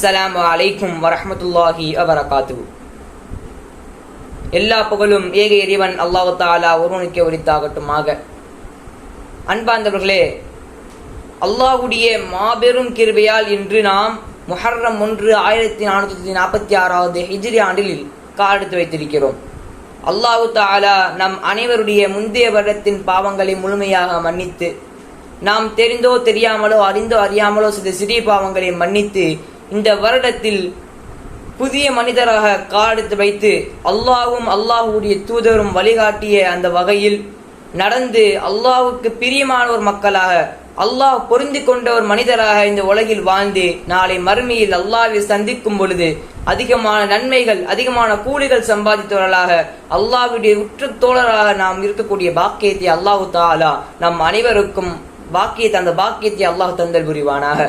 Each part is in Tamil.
அஸ்ஸலாம் அலைக்கும் வரஹ்மத்துல்லாஹி வபரகாத்துஹு. எல்லா புகழும் ஏக இறைவன் அல்லாஹு தாலா ஒருவனுக்கே உரித்தாகட்டுமாக. அன்பார்ந்தவர்களே அல்லாஹுடைய மாபெரும் கிருபையால் இன்று நாம் முஹர்ரம் ஒன்று ஆயிரத்தி நானூற்றி நாற்பத்தி ஆறாவது ஹிஜ்ரி ஆண்டில் காலெடுத்து வைத்திருக்கிறோம். அல்லாஹு தாலா நம் அனைவருடைய முந்தைய வருடத்தின் பாவங்களை முழுமையாக மன்னித்து நாம் தெரிந்தோ தெரியாமலோ அறிந்தோ அறியாமலோ சில சிறிய பாவங்களை மன்னித்து இந்த வருடத்தில் புதிய மனிதராக காலெடுத்து வைத்து அல்லாஹ்வும் அல்லாஹுடைய தூதரும் வழிகாட்டிய அந்த வகையில் நடந்து அல்லாஹுக்கு பிரியமான ஒரு மக்களாக அல்லாஹ் பொருந்தி கொண்ட ஒரு மனிதராக இந்த உலகில் வாழ்ந்து நாளை மறுமையில் அல்லாவில் சந்திக்கும் பொழுது அதிகமான நன்மைகள் அதிகமான கூலிகள் சம்பாதித்தவர்களாக அல்லாவுடைய உற்ற தோழராக நாம் இருக்கக்கூடிய பாக்கியத்தை அல்லாஹு தாலா நம் அனைவருக்கும் பாக்கியத்தை அந்த பாக்கியத்தை அல்லாஹ் தந்தல் புரிவானாக.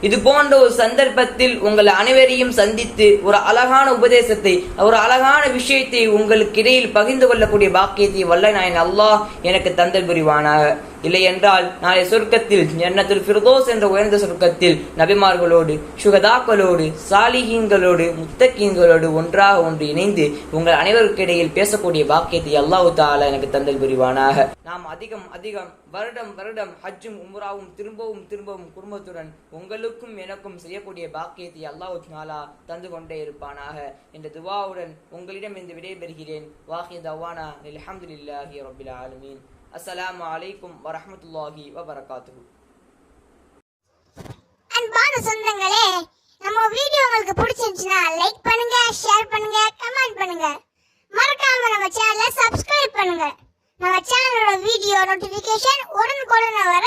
இது போன்ற ஒரு சந்தர்ப்பத்தில் உங்கள் அனைவரையும் சந்தித்து ஒரு அழகான உபதேசத்தை ஒரு அழகான விஷயத்தை உங்களுக்கு இடையில் பகிர்ந்து கொள்ளக்கூடிய பாக்கியத்தை வல்ல நாயன் அல்லாஹ் எனக்கு தந்தல் புரிவானாக. இல்லை என்றால் நாளை சொர்க்கத்தில் ஜன்னத்துல் ஃபிர்தோஸ் என்ற உயர்ந்த சொர்க்கத்தில் நபிமார்களோடு சுகதாக்களோடு சாலிஹீன்களோடு முத்தகீன்களோடு ஒன்றாக ஒன்று இணைந்து உங்கள் அனைவருக்கு இடையில் பேசக்கூடிய பாக்கியத்தை அல்லாஹு தாலா எனக்கு தந்தல் புரிவானாக. நாம் அதிகம் அதிகம் வருடம் வருடம் ஹஜ்ஜும் உம்ராவும் திரும்பவும் திரும்பவும் குடும்பத்துடன் உங்களுக்கும் எனக்கும் செய்யக்கூடிய பாக்கியத்தை அல்லாஹு தாலா தந்து கொண்டே இருப்பானாக. என்ற துவாவுடன் உங்களிடம் இந்த விடைபெறுகிறேன். வாஹி தவானா அலமதுல்லாஹி ரபில் ஆலமீன். அஸ்லாம் வலைக்கும் வரமத்துல்லாஹி வபரகாத்து அன்பான சொந்தங்களே நம்ம வீடியோ உங்களுக்கு பிடிச்சிருந்துச்சுன்னா லைக் பண்ணுங்க ஷேர் பண்ணுங்க கமெண்ட் பண்ணுங்க. மறக்காம நம்ம சேனலை சப்ஸ்கிரைப் பண்ணுங்க. நம்ம சேனலோட வீடியோ நோட்டிபிகேஷன் உடனுக்குடன் வர